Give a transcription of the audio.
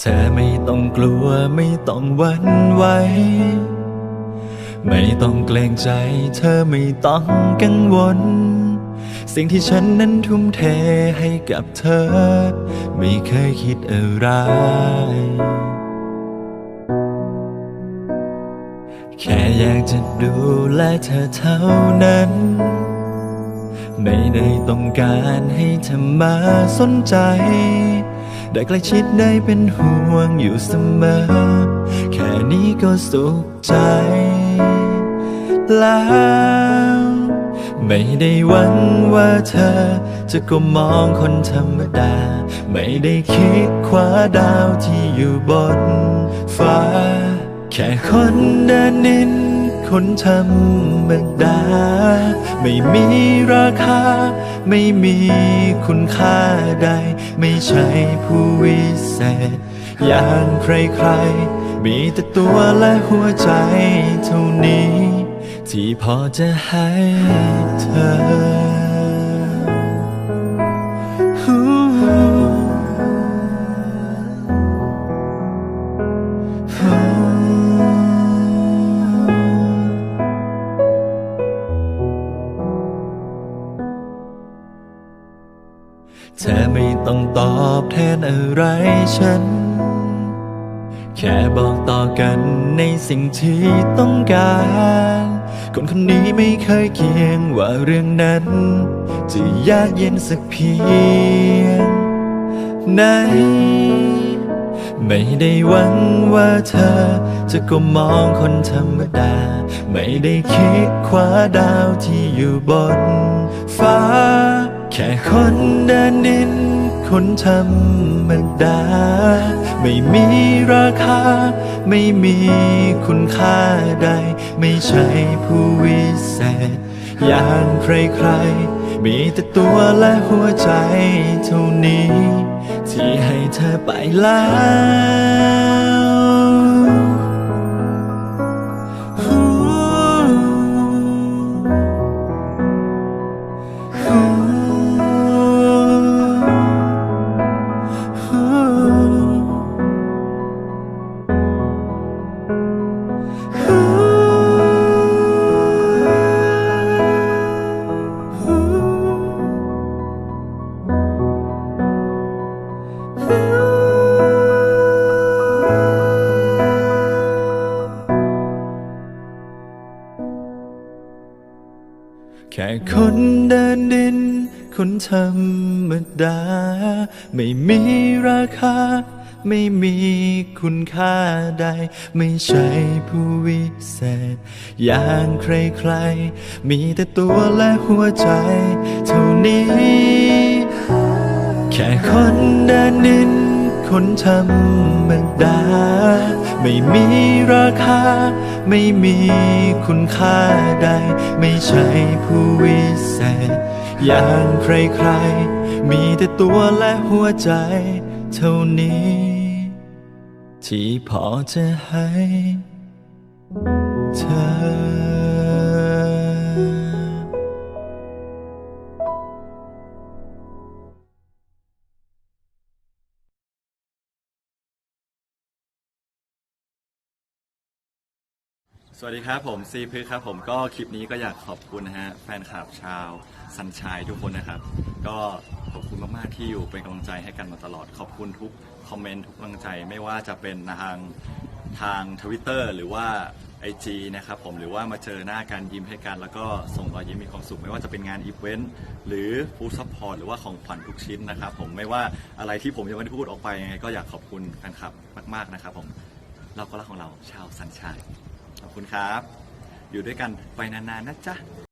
เธอไม่ต้องกลัวไม่ต้องหวั่นไหว ไม่ต้องเกรงใจ เธอไม่ต้องกังวล สิ่งที่ฉันนั้นทุ่มเทให้กับเธอ ไม่เคยคิดอะไร แค่อยากจะดูแลเธอเท่านั้น ไม่ได้ต้องการให้เธอมาสนใจ ได้ใกล้ชิดได้เป็นห่วงอยู่เสมอ แค่นี้ก็สุขใจ แล้วไม่ได้หวังว่าเธอ จะก็มองคนธรรมดา ไม่ได้คิดคว้าดาวที่อยู่บนฟ้า แค่คนเดินดิน คนธรรมดา ไม่มีราคา ไม่มีคุณค่าใด ไม่ใช่ผู้วิเศษ อย่างใครๆ มีแต่ตัวและหัวใจเท่านี้ ที่พอจะให้เธอ เธอไม่ต้องตอบแทนอะไรฉัน แค่บอกต่อกันในสิ่งที่ต้องการ คนคนนี้ไม่เคยเคียงว่าเรื่องนั้น จะยากเย็นสักเพียงไหนไม่ได้หวังว่าเธอ จะก็มองคนธรรมดา ไม่ได้คิดคว้าดาวที่อยู่บนฟ้า แค่คนเดินดิน คนธรรมดา ไม่มีราคา ไม่มีคุณค่าใด ไม่ใช่ผู้วิเศษ อย่างใครๆ มีแต่ตัวและหัวใจเท่านี้ ที่ให้เธอไปแล้ว คนเดินดิน คนธรรมดา ไม่มีราคา ไม่มีคุณค่าใด ไม่ใช่ผู้วิเศษ อย่างใครๆ มีแต่ตัวและหัวใจ เท่านี้ แค่คนเดินดิน คนธรรมดา ไม่มีราคา ไม่มีคุณค่าใด ไม่ใช่ผู้วิเศษ อย่างใครๆ มีแต่ตัวและหัวใจเท่านี้ ที่พอจะให้เธอ สวัสดีครับผมซีพึกครับผมก็คลิปนี้ก็อยากขอบคุณนะฮะแฟนคลับชาวสันชายทุกคนนะครับ ก็ขอบคุณมากๆที่อยู่เป็นกำลังใจให้กันมาตลอดขอบคุณทุกคอมเมนต์ทุกกำลังใจไม่ว่าจะเป็นทางทางทวิตเตอร์หรือว่า IG นะครับผมหรือว่ามาเจอหน้ากันยิ้มให้กัน แล้วก็ส่งรอยยิ้มมีความสุข ไม่ว่าจะเป็นงานอีเวนต์หรือฟู้ดซัพพอร์ตหรือว่าของขวัญทุกชิ้นนะครับผมไม่ว่าอะไรที่ผมยังไม่ได้พูดออกไปยังไงก็อยากขอบคุณแฟนคลับมากๆนะครับผมเราก็รักของเราชาวสันชาย ขอบคุณครับ อยู่ด้วยกันไปนานๆนะจ๊ะ